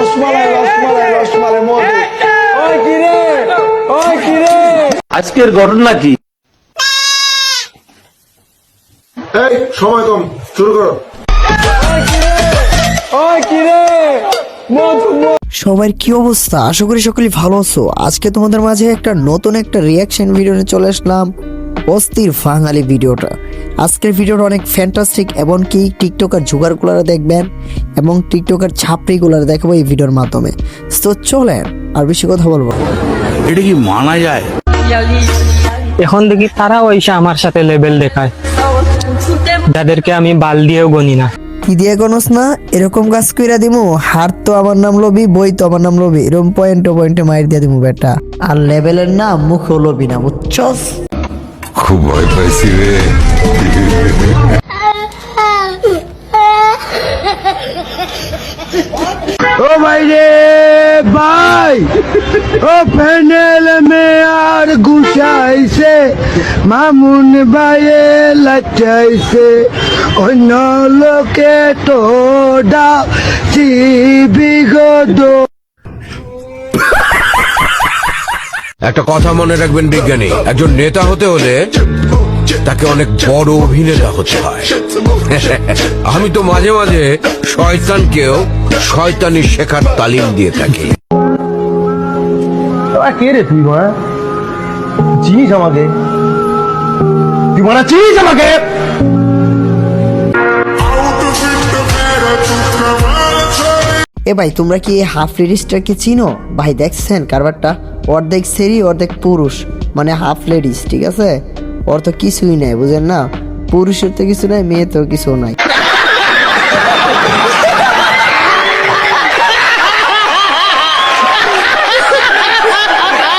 রসমালাই রসমালাই রসমালাই মধু ওই কিরে ওই কিরে আজকের ঘটনা কি? এই সময় কম শুরু করো। ওই সবার কি অবস্থা? আশা করি সকলে ভালো আছো। আজকে তোমাদের মাঝে একটা নতুন একটা রিয়াকশন ভিডিও নিয়ে চলে আসলাম। অস্থির বাঙালি ভিডিওটা। আজকের ভিডিওটা অনেক ফ্যান্টাস্টিক এমনকি টিকটকার জোগাড়গুলারা দেখবেন এবং টিকটকার ছাপড়িগুলার দেখাবো এই ভিডিওর মাধ্যমে। তো চলেন আর বেশি কথা বলব এটা কি মানা যায়? এখন দেখি তারাও এসে আমার সাথে লেভেল দেখায়। যাদেরকে আমি বাল দিয়েও গনি না। কি দিয়ে গনস না? এরকম কাজ কইরা দিমু হার তো আমার নাম লবি বই তো আমার নাম লবি এরকম পয়েন্টে পয়েন্টে মাইর দিয়ে দিমু বেটা। আর লেভেলের নাম মুখও লবি না বুঝছস? খুব ভয় পাইছি রে। ও ভাই রে, ভাই। ও প্যান্ডেল মে আর গুছাইছে, মামুন ভাইয়ে লাচাইছে অন্য লোকে তো ডা বিগত একটা কথা মনে রাখবেন বিজ্ঞানী, একজন নেতা হতে হলে তাকে অনেক বড় অভিনেতা হতে হয়। আমি তো মাঝে মাঝে শয়তানকেও শয়তানি শেখার তালিম দিয়ে থাকি। কে রে তুই, মা? চিনিস আমাকে? তুই মারা চিনিস আমাকে? এ ভাই, তোমরা কি হাফ লেডিসটাকে চিনো? ভাই দেখছেন কারবারটা। অর্ধেক সেরি অর্ধেক পুরুষ। মানে হাফ লেডিস ঠিক আছে? ওর তো কিছুই নাই, বুঝেন না? পুরুষের তো কিছু নাই মেয়ে তো কিছু নাই।